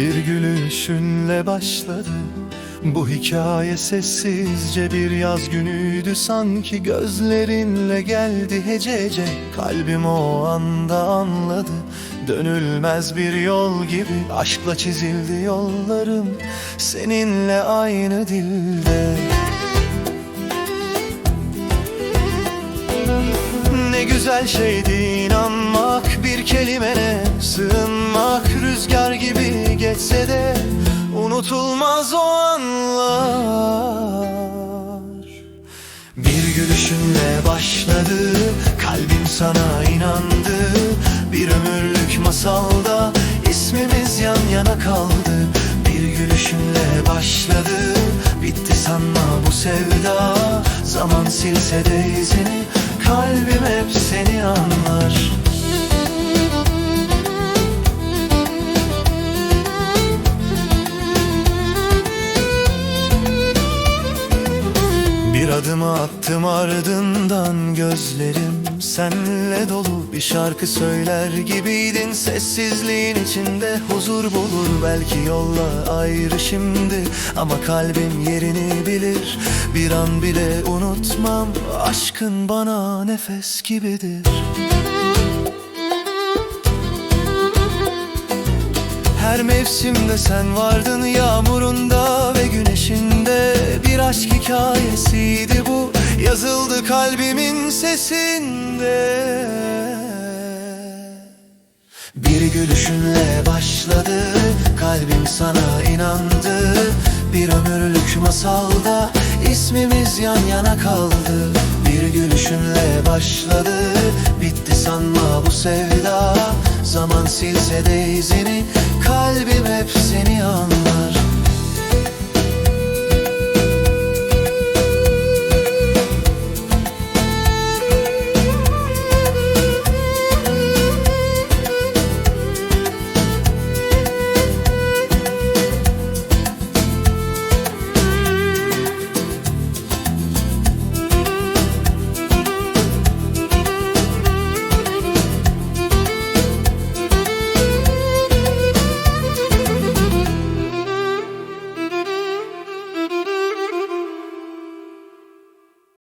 gülüşünle başladı. Bu hikaye sessizce bir yaz günüydü. Sanki gözlerinle geldi hece hece Kalbim o anda anladı. Dönülmez bir yol gibi Aşkla çizildi yollarım. Seninle aynı dilde. Ne güzel şeydi inanmak. Bir kelimene sığınmak. Rüzgar gibi geçse de Unutulmaz o anlar. Bir gülüşünle başladı Kalbim sana inandı. Bir ömürlük masalda ismimiz yan yana kaldı. Bir gülüşünle başladı Bitti sanma bu sevda. Zaman silse de izini Kalbim hep seni anlar Bir adım attım ardından gözlerim Senle dolu. Bir şarkı söyler gibiydin Sessizliğin içinde. Huzur bulur Belki yolla ayrı şimdi. Ama kalbim yerini bilir Bir an bile unutmam. Aşkın bana nefes gibidir. Her mevsimde sen vardın yağmurunda ve güneşinde aşk hikayesiydi bu. Yazıldı kalbimin sesinde. Bir gülüşünle başladı kalbim sana inandı. Bir ömürlük masalda ismimiz yan yana kaldı. Bir gülüşünle başladı bitti sanma bu sevda. Zaman silse de izini kalbim hep seni anlar